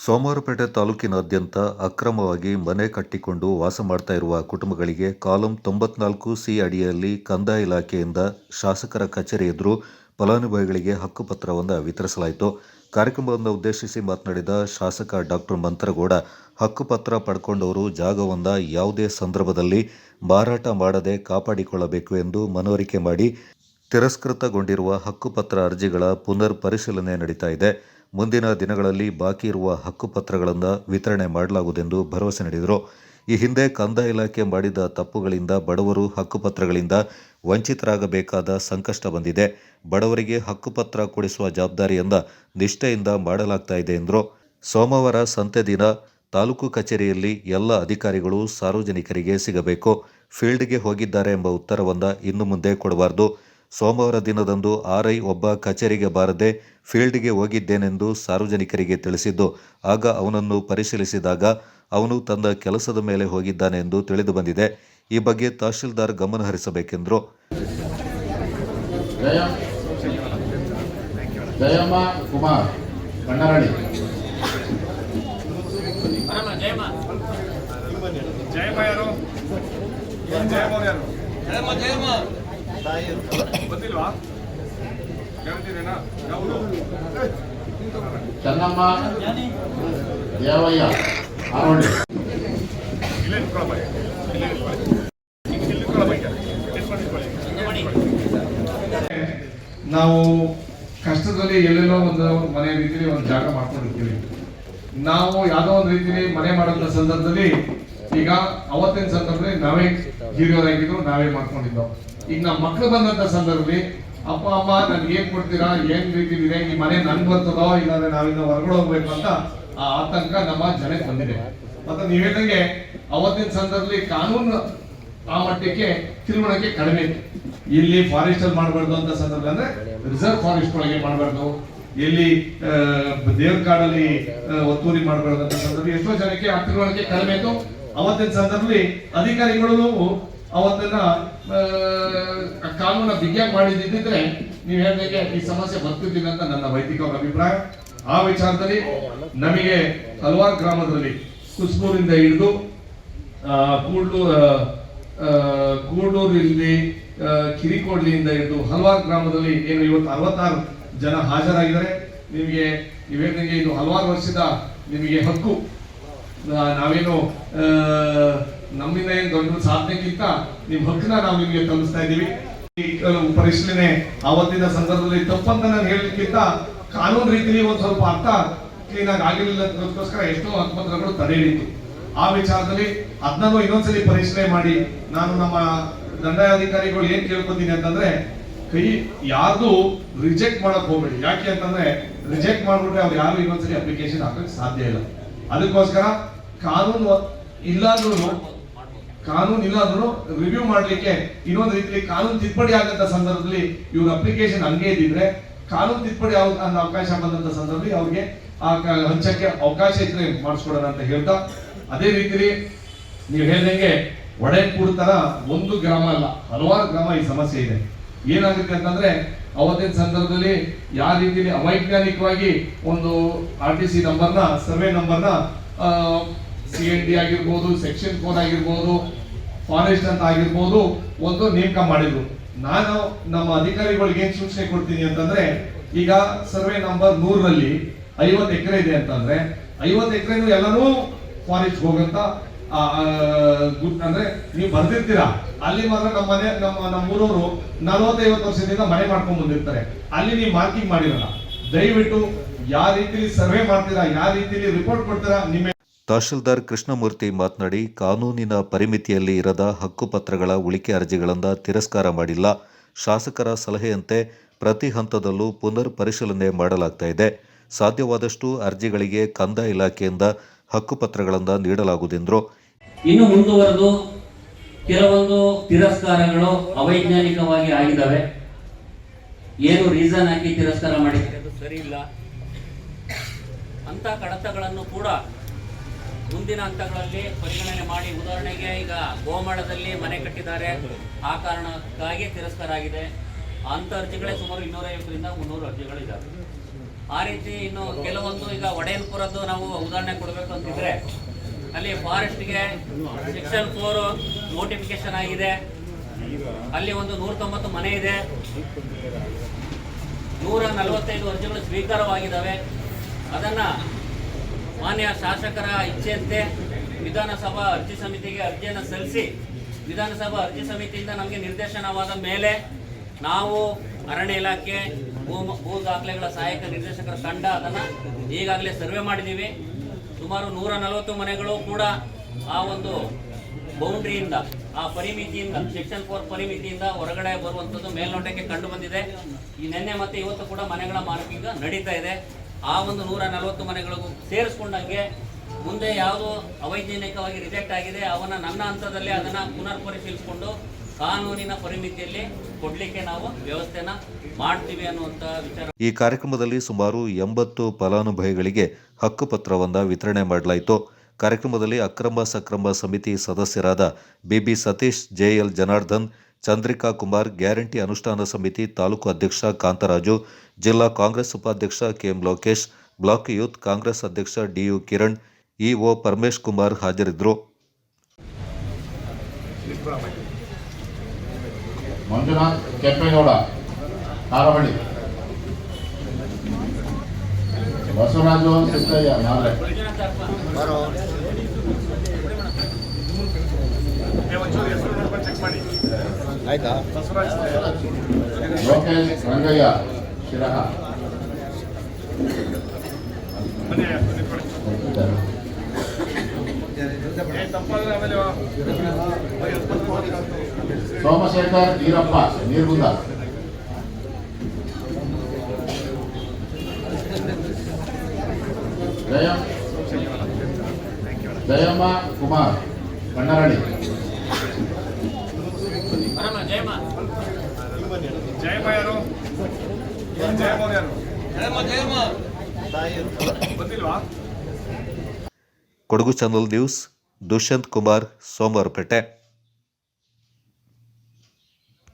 ಸೋಮವಾರಪೇಟೆ ತಾಲೂಕಿನಾದ್ಯಂತ ಅಕ್ರಮವಾಗಿ ಮನೆ ಕಟ್ಟಿಕೊಂಡು ವಾಸ ಮಾಡ್ತಾ ಇರುವ ಕುಟುಂಬಗಳಿಗೆ ಕಾಲಂ ತೊಂಬತ್ನಾಲ್ಕು ಸಿ ಅಡಿಯಲ್ಲಿ ಕಂದಾಯ ಇಲಾಖೆಯಿಂದ ಶಾಸಕರ ಕಚೇರಿ ಎದುರು ಫಲಾನುಭವಿಗಳಿಗೆ ಹಕ್ಕುಪತ್ರವನ್ನು ವಿತರಿಸಲಾಯಿತು. ಕಾರ್ಯಕ್ರಮವನ್ನು ಉದ್ದೇಶಿಸಿ ಮಾತನಾಡಿದ ಶಾಸಕ ಡಾಕ್ಟರ್ ಮಂತ್ರಗೌಡ ಹಕ್ಕುಪತ್ರ ಪಡ್ಕೊಂಡವರು ಜಾಗವನ್ನು ಯಾವುದೇ ಸಂದರ್ಭದಲ್ಲಿ ಮಾರಾಟ ಮಾಡದೆ ಕಾಪಾಡಿಕೊಳ್ಳಬೇಕು ಎಂದು ಮನವರಿಕೆ ಮಾಡಿ ತಿರಸ್ಕೃತಗೊಂಡಿರುವ ಹಕ್ಕುಪತ್ರ ಅರ್ಜಿಗಳ ಪುನರ್ ಪರಿಶೀಲನೆ ನಡೀತಾ ಇದೆ. ಮುಂದಿನ ದಿನಗಳಲ್ಲಿ ಬಾಕಿ ಇರುವ ಹಕ್ಕುಪತ್ರಗಳನ್ನು ವಿತರಣೆ ಮಾಡಲಾಗುವುದೆಂದು ಭರವಸೆ ನೀಡಿದರು. ಈ ಹಿಂದೆ ಕಂದಾಯ ಇಲಾಖೆ ಮಾಡಿದ ತಪ್ಪುಗಳಿಂದ ಬಡವರು ಹಕ್ಕುಪತ್ರಗಳಿಂದ ವಂಚಿತರಾಗಬೇಕಾದ ಸಂಕಷ್ಟ ಬಂದಿದೆ. ಬಡವರಿಗೆ ಹಕ್ಕುಪತ್ರ ಕೊಡಿಸುವ ಜವಾಬ್ದಾರಿಯಿಂದ ನಿಷ್ಠೆಯಿಂದ ಮಾಡಲಾಗ್ತಾ ಇದೆ ಎಂದರು. ಸೋಮವಾರ ಸಂತೆ ದಿನ ತಾಲೂಕು ಕಚೇರಿಯಲ್ಲಿ ಎಲ್ಲ ಅಧಿಕಾರಿಗಳು ಸಾರ್ವಜನಿಕರಿಗೆ ಸಿಗಬೇಕು, ಫೀಲ್ಡ್ಗೆ ಹೋಗಿದ್ದಾರೆ ಎಂಬ ಉತ್ತರವನ್ನು ಇನ್ನು ಮುಂದೆ ಕೊಡಬಾರದು. ಸೋಮವಾರ ದಿನದಂದು ಆರ್ಐ ಒಬ್ಬ ಕಚೇರಿಗೆ ಬಾರದೆ ಫೀಲ್ಡ್ಗೆ ಹೋಗಿದ್ದೇನೆಂದು ಸಾರ್ವಜನಿಕರಿಗೆ ತಿಳಿಸಿದ್ದು ಆಗ ಅವನನ್ನು ಪರಿಶೀಲಿಸಿದಾಗ ಅವನು ತನ್ನ ಕೆಲಸದ ಮೇಲೆ ಹೋಗಿದ್ದಾನೆ ಎಂದು ತಿಳಿದು ಬಂದಿದೆ. ಈ ಬಗ್ಗೆ ತಹಶೀಲ್ದಾರ್ ಗಮನ ಹರಿಸಬೇಕೆಂದರು. ಜಯಮ್ಮ ಜಯಮ್ಮ. ಚೆನ್ನಮ್ಮ ದೇವಯ್ಯ ಆರೋಡಿ. ನಾವು ಕಷ್ಟದಲ್ಲಿ ಎಲ್ಲೆಲ್ಲೋ ಒಂದು ಮನೆ ರೀತಿಲಿ ಒಂದು ಜಾಗ ಮಾಡ್ಕೊಂಡಿರ್ತೀವಿ. ನಾವು ಯಾವುದೋ ಒಂದು ರೀತಿಲಿ ಮನೆ ಮಾಡೋಂಥ ಸಂದರ್ಭದಲ್ಲಿ ಈಗ ಅವತ್ತಿನ ಸಂದರ್ಭದಲ್ಲಿ ನಾವೇ ಹಿರಿಯರಾಗಿದ್ದು ನಾವೇ ಮಾಡ್ಕೊಂಡಿದ್ದೋ. ಈಗ ನಮ್ಮ ಮಕ್ಕಳು ಬಂದಂತ ಸಂದರ್ಭದಲ್ಲಿ, ಅಪ್ಪ, ಅಮ್ಮ ನನ್ಗೆ ಏನ್ ಕೊಡ್ತೀರಾ? ಏನ್ ರೀತಿ ಇದೆ ಈ ಮನೆ ನನ್ಗೆ ಬರ್ತದೋ ಇಲ್ಲಾಂದ್ರೆ ನಾವಿನ್ನ ಹೊರಗಡೆ ಹೋಗ್ಬೇಕು ಅಂತ ಆ ಆತಂಕ ನಮ್ಮ ಜನಕ್ಕೆ ಬಂದಿದೆ. ಮತ್ತೆ ನೀವ್ ಹೇಳಿದಂಗೆ ಅವತ್ತಿನ ಸಂದರ್ಭದಲ್ಲಿ ಕಾನೂನು ಆ ಮಟ್ಟಕ್ಕೆ ತಿಳುವಳಿಕೆ ಕಡಿಮೆ ಇತ್ತು. ಇಲ್ಲಿ ಫಾರೆಸ್ಟ್ ಅಲ್ಲಿ ಮಾಡಬಾರ್ದು ಅಂತ ಸಂದರ್ಭ ಅಂದ್ರೆ ರಿಸರ್ವ್ ಫಾರೆಸ್ಟ್ ಒಳಗೆ ಮಾಡಬಾರ್ದು. ಎಲ್ಲಿ ದೇವ್ರ ಕಾಡಲ್ಲಿ ಒತ್ತೂರಿ ಮಾಡಬಾರ್ದು ಅಂತ ಸಂದರ್ಭ. ಎಷ್ಟೋ ಜನಕ್ಕೆ ಆ ತಿಳುವಳಿಕೆ ಕಡಿಮೆ ಇತ್ತು. ಅವತ್ತಿನ ಸಂದರ್ಭದಲ್ಲಿ ಅಧಿಕಾರಿಗಳು ಅವತ್ತನ್ನ ಕಾನೂನ ಬಿಗಿಯಾಗಿ ಮಾಡಿದ್ದಿದ್ರೆ ನೀವು ಹೇಳಿದಂಗೆ ಈ ಸಮಸ್ಯೆ ಬರ್ತಿದ್ದಿಲ್ಲ ಅಂತ ನನ್ನ ವೈದಿಕ ಅಭಿಪ್ರಾಯ. ಆ ವಿಚಾರದಲ್ಲಿ ನಮಗೆ ಹಲವಾರು ಗ್ರಾಮದಲ್ಲಿ ಕುಸ್ಬೂರಿಂದ ಹಿಡಿದು ಕೂಡ್ಲೂರ್ ಕೂಡ್ಲು ಆ, ಆ, ಗೂಡೂರು ಇಲ್ಲಿ ಕಿರಿಕೋಡ್ಲಿಯಿಂದ ಹಿಡಿದು ಹಲವಾರು ಗ್ರಾಮದಲ್ಲಿ ಏನು ಇವತ್ತು ಅರವತ್ತಾರು ಜನ ಹಾಜರಾಗಿದ್ದಾರೆ. ನಿಮಗೆ ಇವೇನಿಗೆ ಇದು ಹಲವಾರು ವರ್ಷದ ನಿಮಗೆ ಹಕ್ಕು. ನಾವೇನು ನಮ್ಮಿಂದ ಏನ್ ದೊಡ್ಡ ಸಾಧನೆಗಿಂತ ನಿಮ್ ಹಕ್ಕನ್ನ ನಾವು ನಿಮಗೆ ತಲುಪಿಸ್ತಾ ಕೆಲವು ಪರಿಶೀಲನೆ ಆವತ್ತಿನ ಸಂದರ್ಭದಲ್ಲಿ ತಪ್ಪಂತ ನಾನು ಹೇಳಲಿಕ್ಕಿಂತ ಕಾನೂನು ರೀತಿಯಲ್ಲಿ ಒಂದು ಸ್ವಲ್ಪ ಅರ್ಥ ಕ್ಲೀನ್ ಆಗಿ ಆಗಿರಲಿಲ್ಲ ಅದಕ್ಕೋಸ್ಕರ ಎಷ್ಟೋ ಹಕ್ಕುಪತ್ರಗಳು ತಡೆ ಹಿಡಿತು ಆ ವಿಚಾರದಲ್ಲಿ ಅದನ್ನೂ ಇನ್ನೊಂದ್ಸಲಿ ಪರಿಶೀಲನೆ ಮಾಡಿ ನಾನು ನಮ್ಮ ದಂಡಾಧಿಕಾರಿಗಳು ಏನ್ ಕೇಳ್ಕೊತೀನಿ ಅಂತಂದ್ರೆ, ಕೈ ಯಾರ್ದು ರಿಜೆಕ್ಟ್ ಮಾಡಕ್ ಹೋಗ್ಬೇಡಿ. ಯಾಕೆ ಅಂತಂದ್ರೆ ರಿಜೆಕ್ಟ್ ಮಾಡ್ಬಿಟ್ರೆ ಅವ್ರು ಯಾರು ಇನ್ನೊಂದ್ಸಲಿ ಅಪ್ಲಿಕೇಶನ್ ಹಾಕಕ್ ಸಾಧ್ಯ ಇಲ್ಲ. ಅದಕ್ಕೋಸ್ಕರ ಕಾನೂನು ಇಲ್ಲಾದ್ರೂ ಕಾನೂನು ಇಲ್ಲಾದರೂ ರಿವ್ಯೂ ಮಾಡಲಿಕ್ಕೆ ಇನ್ನೊಂದು ರೀತಿಯಲ್ಲಿ ಕಾನೂನು ತಿದ್ದುಪಡಿ ಆಗಂತ ಸಂದರ್ಭದಲ್ಲಿ ಇವ್ರ ಅಪ್ಲಿಕೇಶನ್ ಹಂಗೆ ಇದ್ದಿದ್ರೆ ಕಾನೂನು ತಿದ್ದುಪಡಿ ಅನ್ನೋ ಅವಕಾಶ ಬಂದಂತ ಸಂದರ್ಭದಲ್ಲಿ ಅವ್ರಿಗೆ ಆ ಹಂಚಕ್ಕೆ ಅವಕಾಶ ಇದ್ರೆ ಮಾಡಿಸ್ಕೊಡೋಣ ಅಂತ ಹೇಳ್ತಾ, ಅದೇ ರೀತಿಲಿ ನೀವು ಹೇಳ್ದಂಗೆ ಒಡೆ ತರ ಒಂದು ಗ್ರಾಮ ಅಲ್ಲ, ಹಲವಾರು ಗ್ರಾಮ ಈ ಸಮಸ್ಯೆ ಇದೆ. ಏನಾಗುತ್ತೆ ಅಂತಂದ್ರೆ ಅವತ್ತಿನ ಸಂದರ್ಭದಲ್ಲಿ ಯಾವ ರೀತಿಯಲ್ಲಿ ಅವೈಜ್ಞಾನಿಕವಾಗಿ ಒಂದು ಆರ್ ಟಿ ಸಿ ನಂಬರ್ನ ಸರ್ವೆ ನಂಬರ್ನ ಸಿ ಎನ್ ಡಿ ಆಗಿರ್ಬೋದು ಸೆಕ್ಷನ್ ಫೋರ್ ಆಗಿರ್ಬೋದು ಫಾರೆಸ್ಟ್ ಅಂತ ಆಗಿರ್ಬೋದು, ಒಂದು ನೇಮಕ ಮಾಡಿದ್ರು. ನಾನು ನಮ್ಮ ಅಧಿಕಾರಿಗಳಿಗೆ ಏನ್ ಸೂಚನೆ ಕೊಡ್ತೀನಿ ಅಂತಂದ್ರೆ, ಈಗ ಸರ್ವೆ ನಂಬರ್ ನೂರರಲ್ಲಿ ಐವತ್ತು ಎಕರೆ ಇದೆ ಅಂತಂದ್ರೆ, ಐವತ್ತು ಎಕರೆ ಎಲ್ಲರೂ ಫಾರೆಸ್ಟ್ ಹೋಗಂತ ಅಂದ್ರೆ ನೀವು ಬರ್ದಿರ್ತೀರಾ? ಅಲ್ಲಿ ಮಾತ್ರ ನಮ್ಮ ಮನೆ, ನಮ್ಮ ನಮ್ಮೂರವರು ನಲವತ್ತೈವತ್ತು ವರ್ಷದಿಂದ ಮನೆ ಮಾಡ್ಕೊಂಡು ಬಂದಿರ್ತಾರೆ. ಅಲ್ಲಿ ನೀವು ಮಾರ್ಕಿಂಗ್ ಮಾಡಿರಲ್ಲ. ದಯವಿಟ್ಟು ಯಾವ ರೀತಿಲಿ ಸರ್ವೆ ಮಾಡ್ತೀರಾ, ಯಾವ ರೀತಿಲಿ ರಿಪೋರ್ಟ್ ಕೊಡ್ತೀರಾ, ನಿಮ್ಮ ತಹಶೀಲ್ದಾರ್ ಕೃಷ್ಣಮೂರ್ತಿ ಮಾತನಾಡಿ ಕಾನೂನಿನ ಪರಿಮಿತಿಯಲ್ಲಿ ಇರದ ಹಕ್ಕುಪತ್ರಗಳ ಉಳಿಕೆ ಅರ್ಜಿಗಳನ್ನು ತಿರಸ್ಕಾರ ಮಾಡಿಲ್ಲ. ಶಾಸಕರ ಸಲಹೆಯಂತೆ ಪ್ರತಿ ಹಂತದಲ್ಲೂ ಪುನರ್ ಪರಿಶೀಲನೆ ಮಾಡಲಾಗ್ತಾ ಇದೆ. ಸಾಧ್ಯವಾದಷ್ಟು ಅರ್ಜಿಗಳಿಗೆ ಕಂದಾಯ ಇಲಾಖೆಯಿಂದ ಹಕ್ಕುಪತ್ರಗಳನ್ನು ನೀಡಲಾಗುವುದೆಂದರು ಇನ್ನು ಮುಂದುವರೆದು ಕೆಲವೊಂದು ತಿರಸ್ಕಾರಗಳು ಅವೈಜ್ಞಾನಿಕವಾಗಿ ಆಗಿದ್ದಾವೆ ಏನು ರೀಸನ್ ಹಾಕಿ ತಿರಸ್ಕಾರ ಮಾಡಿದ್ದಾರೆ? ಅದು ಸರಿ ಇಲ್ಲ. ಅಂತ ಕಡತಗಳನ್ನು ಕೂಡ ಮುಂದಿನ ಹಂತಗಳಲ್ಲಿ ಪರಿಗಣನೆ ಮಾಡಿ ಉದಾಹರಣೆಗೆ ಈಗ ಗೋಮಾಳದಲ್ಲಿ ಮನೆ ಕಟ್ಟಿದ್ದಾರೆ. ಆ ಕಾರಣಕ್ಕಾಗಿ ತಿರಸ್ಕಾರ ಆಗಿದೆ ಅಂಥ ಅರ್ಜಿಗಳೇ ಸುಮಾರು ಇನ್ನೂರೈವತ್ತರಿಂದ ಮುನ್ನೂರು ಅರ್ಜಿಗಳಿದ್ದಾವೆ. ಆ ರೀತಿ ಇನ್ನು ಕೆಲವೊಂದು ಈಗ ಒಡೆಯನ್ಪುರದ್ದು ನಾವು ಉದಾಹರಣೆ ಕೊಡಬೇಕು ಅಂತಿದ್ರೆ, ಅಲ್ಲಿ ಫಾರೆಸ್ಟ್ಗೆ ಸೆಕ್ಷನ್ ಫೋರ್ ನೋಟಿಫಿಕೇಶನ್ ಆಗಿದೆ. ಅಲ್ಲಿ ಒಂದು ನೂರ ತೊಂಬತ್ತು ಮನೆ ಇದೆ. ನೂರ ನಲವತ್ತೈದು ಅರ್ಜಿಗಳು ಸ್ವೀಕಾರವಾಗಿದ್ದಾವೆ. ಅದನ್ನು ಮಾನ್ಯ ಶಾಸಕರ ಇಚ್ಛೆಯಂತೆ ವಿಧಾನಸಭಾ ಅರ್ಜಿ ಸಮಿತಿಗೆ ಅರ್ಜಿಯನ್ನು ಸಲ್ಲಿಸಿ, ವಿಧಾನಸಭಾ ಅರ್ಜಿ ಸಮಿತಿಯಿಂದ ನಮಗೆ ನಿರ್ದೇಶನವಾದ ಮೇಲೆ ನಾವು ಅರಣ್ಯ ಇಲಾಖೆ, ಭೂ ಭೂ ದಾಖಲೆಗಳ ಸಹಾಯಕ ನಿರ್ದೇಶಕರ ತಂಡ ಅದನ್ನು ಈಗಾಗಲೇ ಸರ್ವೆ ಮಾಡಿದ್ದೀವಿ ಸುಮಾರು ನೂರ ನಲವತ್ತು ಮನೆಗಳು ಕೂಡ ಆ ಒಂದು ಬೌಂಡ್ರಿಯಿಂದ, ಆ ಪರಿಮಿತಿಯಿಂದ, ಸೆಕ್ಷನ್ ಫೋರ್ ಪರಿಮಿತಿಯಿಂದ ಹೊರಗಡೆ ಬರುವಂಥದ್ದು ಮೇಲ್ನೋಟಕ್ಕೆ ಕಂಡು ಬಂದಿದೆ. ಈ ನಿನ್ನೆ ಮತ್ತು ಇವತ್ತು ಕೂಡ ಮನೆಗಳ ಮಾರ್ಕಿಂಗ್ ನಡೀತಾ ಇದೆ. ಆ ಒಂದು ನೂರ ನಲವತ್ತು ಮನೆಗಳಿಗೂ ಸೇರಿಸ್ಕೊಂಡಂಗೆ ಮುಂದೆ ಯಾವುದು ಅವೈಜ್ಞಾನಿಕವಾಗಿ ರಿಜೆಕ್ಟ್ ಆಗಿದೆ, ಅವನ್ನ ನನ್ನ ಹಂತದಲ್ಲಿ ಅದನ್ನ ಪುನರ್ ಪರಿಶೀಲಿಸಿಕೊಂಡು ಕಾನೂನಿನ ಪರಿಮಿತಿಯಲ್ಲಿ ಕೊಡ್ಲಿಕ್ಕೆ ನಾವು ವ್ಯವಸ್ಥೆನ ಮಾಡ್ತೀವಿ ಅನ್ನುವಂಥ ವಿಚಾರ. ಈ ಕಾರ್ಯಕ್ರಮದಲ್ಲಿ ಸುಮಾರು ಎಂಬತ್ತು ಫಲಾನುಭವಿಗಳಿಗೆ ಹಕ್ಕುಪತ್ರವನ್ನು ವಿತರಣೆ ಮಾಡಲಾಯಿತು. ಕಾರ್ಯಕ್ರಮದಲ್ಲಿ ಅಕ್ರಮ ಸಕ್ರಮ ಸಮಿತಿ ಸದಸ್ಯರಾದ B B Satish, J L Janardhan Chandrika Kumar guarantee ಅನುಷ್ಠಾನ ಸಮಿತಿ ತಾಲೂಕು ಅಧ್ಯಕ್ಷ ಕಾಂತರಾಜು ಜಿಲ್ಲಾ ಕಾಂಗ್ರೆಸ್ ಉಪಾಧ್ಯಕ್ಷ KM Lokesh block youth Congress ಅಧ್ಯಕ್ಷ ಡಿಯು ಕಿರಣ್ ಇಒ ಪರಮೇಶ್ ಕುಮಾರ್ ಹಾಜರಿದ್ದರು ಮಂಜುನಾಥ್ ಕೆಂಪೇಗೌಡ ಕಾರವಳ್ಳಿ ಬಸವರಾಜು ಸಿದ್ದಯ್ಯ ನಾಳೆ ಏ, ಮಾಡಿ ಆಯ್ತಾ? ಲೋಕೇಶ್ ರಂಗಯ್ಯ ಶಿರಹ. ಸೋಮಶೇಖರ್ ಈರಪ್ಪ ನೀರ್ಗುಂದ. ಜಯ ಜಯಮ್ಮ ಕುಮಾರ್ ಕಣ್ಣರಳಿ ಬರಮ್ಮ ಜಯಮ್ಮ ಜಯಮ್ಮ ಯಾರು ಜಯಮ್ಮ ಅವ್ರು ಯಾರು ಗೊತ್ತಿಲ್ವಾ? Kodagu channel news Dushyanth Kumar Somwarpet.